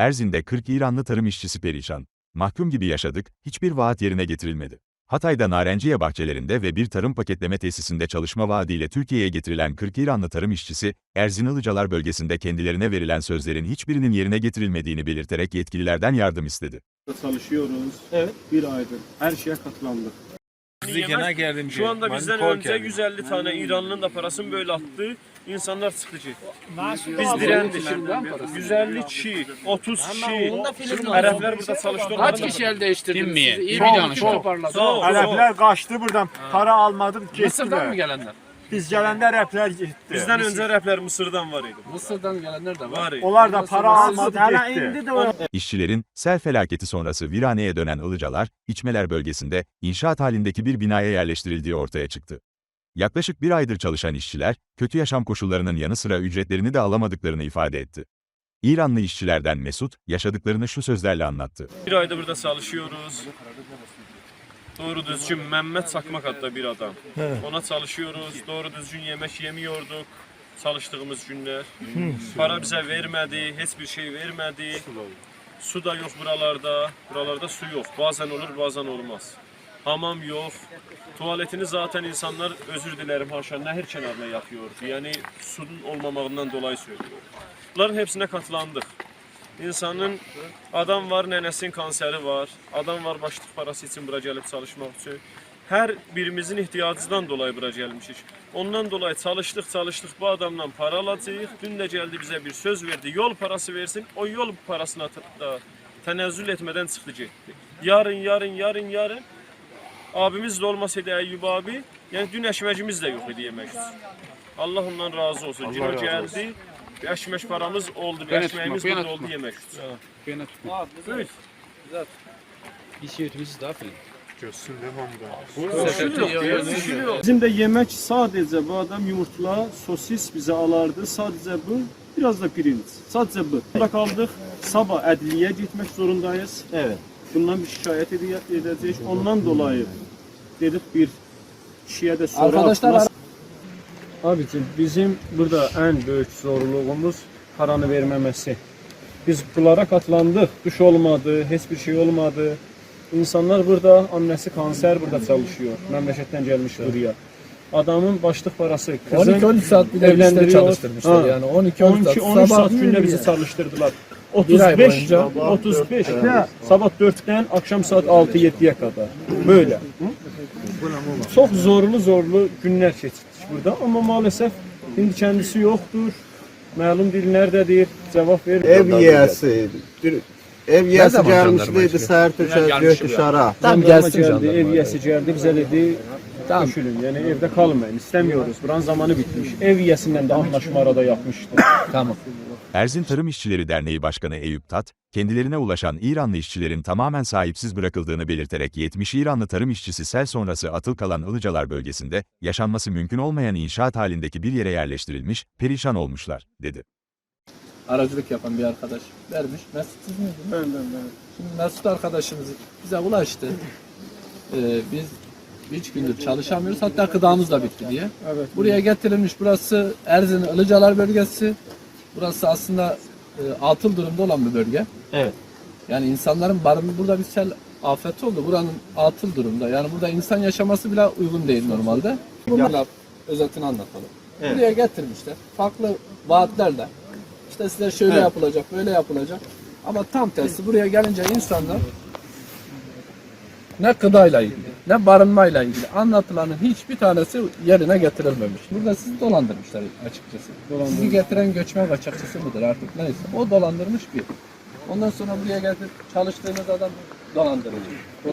Erzin'de 40 İranlı tarım işçisi perişan. Mahkum gibi yaşadık, hiçbir vaat yerine getirilmedi. Hatay'da Narenciye bahçelerinde ve bir tarım paketleme tesisinde çalışma vaadiyle Türkiye'ye getirilen 40 İranlı tarım işçisi, Erzin Ilıcalar bölgesinde kendilerine verilen sözlerin hiçbirinin yerine getirilmediğini belirterek yetkililerden yardım istedi. çalışıyoruz. Evet. Bir aydır. Her şeye katlandık. Genel yardımcı. Şu anda bizden önce 150 tane İranlı'nın da parasını böyle attı. İnsanlar sıkıcı. Biz direndik. 150 kişi, 30 kişi. Araplar burada çalıştı. Kaç kişi el değiştirdiniz siz? İyi sağ ol. Ərəblər qaçdı buradan, para almadı, Mısır'dan mı gelenler? Biz gələndə ərəblər getdi. Bizden önce Araplar Mısır'dan var idi. Mısır'dan gelenler de var. Var idi. Onlar da para almadı, Hala getdi. indi de o İşçilerin, sel felaketi sonrası viraneye dönen Ilıcalar, İçmeler bölgesinde, inşaat halindeki bir binaya yerleştirildiği ortaya çıktı. Yaklaşık bir aydır çalışan işçiler, kötü yaşam koşullarının yanı sıra ücretlerini de alamadıklarını ifade etti. İranlı işçilerden Mesut, yaşadıklarını şu sözlerle anlattı. Bir ayda burada çalışıyoruz. Doğru düzgün Mehmet Sakmak adlı bir adam. Ona çalışıyoruz. Doğru düzgün yemek yemiyorduk çalıştığımız günler. Para bize vermedi, hiçbir şey vermedi. Su da yok buralarda. Buralarda su yok. Bazen olur, bazen olmaz. Hamam yok. Tuvaletini zaten insanlar özür dilerim haşa nehir kenarına yapıyordu. Yani suyun olmamakından dolayı söylüyorum. Bunların hepsine katlandık. İnsanın adam var nenesinin kanseri var. Adam var başlık parası için bura gelip çalışmak için. Her birimizin ihtiyacından dolayı bura gelmişik. Ondan dolayı çalıştık çalıştık bu adamdan para alacağız. Dün de geldi bize bir söz verdi. Yol parası versin. O yol parasına da tenezzül etmeden çıktı gitti. Yarın yarın yarın yarın abimiz de olmasaydı Eyyub abi yani dün eşmecimiz de yok idi yemek için. Allah ondan razı olsun. Cino geldi. Bir eşmeş paramız oldu. Bir Beni eşmeğimiz tutma, beni burada oldu tutma. yemek için. Beni tutma. Buyur. Bizim de yemek sadece bu adam yumurtla, sosis bize alardı. Sadece bu, biraz da pirinç. Sadece bu. Burada kaldık. Sabah adliye gitmek zorundayız. Evet. Bundan bir şikayet ede- edeceğiz. Ondan dolayı dedik bir kişiye de soru Arkadaşlar Abicim bizim burada en büyük zorluğumuz paranı vermemesi. Biz bunlara katlandık. Duş olmadı, hiçbir şey olmadı. İnsanlar burada, annesi kanser burada çalışıyor. Memleketten gelmiş buraya. Adamın başlık parası. Kızın 12-13 saat bile evlendiriyor. işte çalıştırmışlar Ha. yani 12-13 saat. 12-13 saat Sabah günde bizi yürüyor. çalıştırdılar. Bir ay 35, boyunca. 35, sabah 4'ten akşam saat 6-7'ye kadar. Böyle. Çok zorlu zorlu günler geçirdik burada ama maalesef şimdi kendisi yoktur. Malum dil nerededir? Cevap verir. Ev yiyəsi, ev yiyəsi gəlmişdi, səhər tökər gelmiş dışarı. Tam jandarma. ev yiyesi geldi bize dedi Tamam. Düşülün yani evde kalmayın istemiyoruz. Buranın zamanı bitmiş. Ev yiyesinden de anlaşma arada yapmıştı. Tamam. Erzin Tarım İşçileri Derneği Başkanı Eyüp Tat, kendilerine ulaşan İranlı işçilerin tamamen sahipsiz bırakıldığını belirterek 70 İranlı tarım işçisi sel sonrası atıl kalan Ilıcalar bölgesinde, yaşanması mümkün olmayan inşaat halindeki bir yere yerleştirilmiş, perişan olmuşlar, dedi. Aracılık yapan bir arkadaş vermiş. Mesut siz miydiniz? Ben, ben, ben. Şimdi Mesut arkadaşımız bize ulaştı. Ee, biz üç gündür çalışamıyoruz. Hatta gıdamız da bitti diye. Evet. Buraya getirilmiş. Burası Erzin Ilıcalar bölgesi. Burası aslında e, atıl durumda olan bir bölge. Evet. Yani insanların barını burada bir sel afeti oldu. Buranın atıl durumda. Yani burada insan yaşaması bile uygun değil normalde. Bunlarla özetini anlatalım. Buraya getirmişler. Farklı vaatlerle. İşte size şöyle yapılacak, böyle yapılacak. Ama tam tersi buraya gelince insanlar ne gıdayla ilgili, ne barınmayla ilgili anlatılanın hiçbir tanesi yerine getirilmemiş. Burada sizi dolandırmışlar açıkçası. Sizi getiren göçmen kaçakçısı mıdır artık neyse. O dolandırmış bir. Ondan sonra buraya getirip çalıştığınız adam dolandırıcı.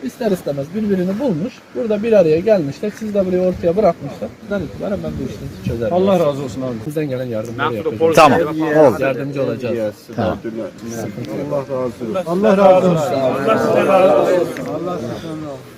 İster istemez birbirini bulmuş. Burada bir araya gelmişler. Siz de burayı ortaya bırakmışlar. Sizden itibaren ben bu işinizi çözerim. Allah razı olsun abi. Sizden gelen yardımları yapacağız. Tamam. Oldu. Yardımcı olacağız. Yiyəsi, Allah razı olsun. Allah razı olsun. Allah razı olsun. Allah razı olsun.